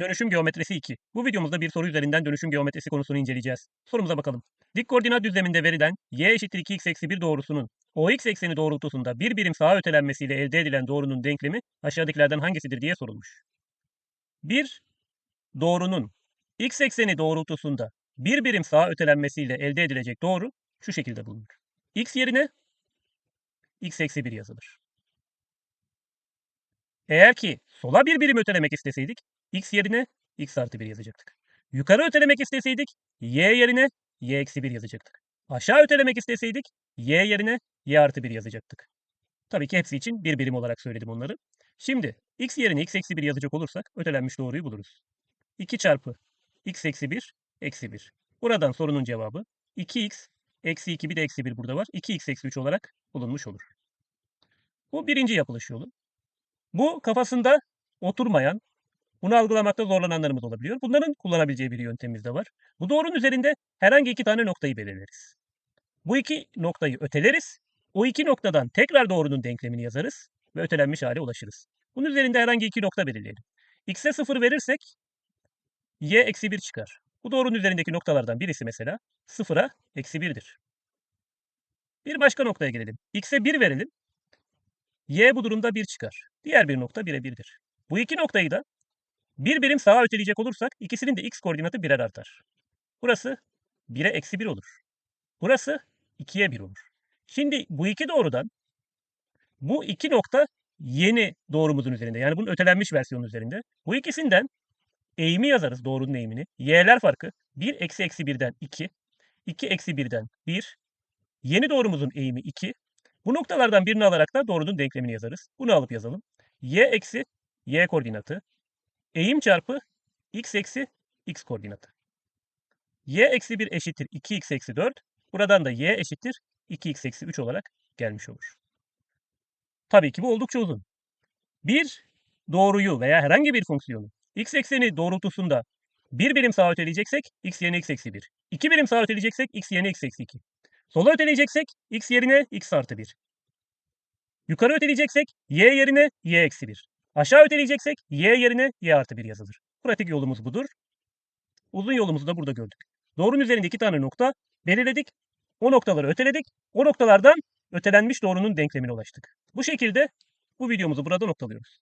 Dönüşüm geometrisi 2. Bu videomuzda bir soru üzerinden dönüşüm geometrisi konusunu inceleyeceğiz. Sorumuza bakalım. Dik koordinat düzleminde verilen y eşittir 2x eksi 1 doğrusunun ox ekseni doğrultusunda bir birim sağa ötelenmesiyle elde edilen doğrunun denklemi aşağıdakilerden hangisidir diye sorulmuş. Bir doğrunun x ekseni doğrultusunda bir birim sağa ötelenmesiyle elde edilecek doğru şu şekilde bulunur. x yerine x eksi 1 yazılır. Eğer ki sola bir birim ötelemek isteseydik x yerine x artı 1 yazacaktık. Yukarı ötelemek isteseydik y yerine y eksi 1 yazacaktık. Aşağı ötelemek isteseydik y yerine y artı 1 yazacaktık. Tabii ki hepsi için bir birim olarak söyledim onları. Şimdi x yerine x eksi 1 yazacak olursak ötelenmiş doğruyu buluruz. 2 çarpı x eksi 1 eksi 1. Buradan sorunun cevabı 2x eksi 2 bir de eksi 1 burada var. 2x eksi 3 olarak bulunmuş olur. Bu birinci yapılış yolu. Bu kafasında oturmayan, bunu algılamakta zorlananlarımız olabiliyor. Bunların kullanabileceği bir yöntemimiz de var. Bu doğrunun üzerinde herhangi iki tane noktayı belirleriz. Bu iki noktayı öteleriz. O iki noktadan tekrar doğrunun denklemini yazarız ve ötelenmiş hale ulaşırız. Bunun üzerinde herhangi iki nokta belirleyelim. x'e 0 verirsek y eksi 1 çıkar. Bu doğrunun üzerindeki noktalardan birisi mesela 0'a eksi 1'dir. Bir başka noktaya gelelim. x'e 1 verelim. Y bu durumda 1 çıkar. Diğer bir nokta 1'e 1'dir. Bu iki noktayı da bir birim sağa öteleyecek olursak ikisinin de x koordinatı birer artar. Burası 1'e eksi 1 olur. Burası 2'ye 1 olur. Şimdi bu iki doğrudan bu iki nokta yeni doğrumuzun üzerinde. Yani bunun ötelenmiş versiyonu üzerinde. Bu ikisinden eğimi yazarız doğrunun eğimini. Y'ler farkı 1 eksi eksi 1'den 2. 2 eksi 1'den 1. Yeni doğrumuzun eğimi 2. Bu noktalardan birini alarak da doğrunun denklemini yazarız. Bunu alıp yazalım. Y eksi y koordinatı eğim çarpı x eksi x koordinatı. y eksi 1 eşittir 2x eksi 4. Buradan da y eşittir 2x eksi 3 olarak gelmiş olur. Tabii ki bu oldukça uzun. Bir doğruyu veya herhangi bir fonksiyonu x ekseni doğrultusunda bir birim sağa öteleyeceksek x yerine x eksi 1. İki birim sağa öteleyeceksek x yerine x eksi 2. Sola öteleyeceksek x yerine x artı 1. Yukarı öteleyeceksek y yerine y eksi 1. Aşağı öteleyeceksek y yerine y artı 1 yazılır. Pratik yolumuz budur. Uzun yolumuzu da burada gördük. Doğrunun üzerinde iki tane nokta belirledik. O noktaları öteledik. O noktalardan ötelenmiş doğrunun denklemine ulaştık. Bu şekilde bu videomuzu burada noktalıyoruz.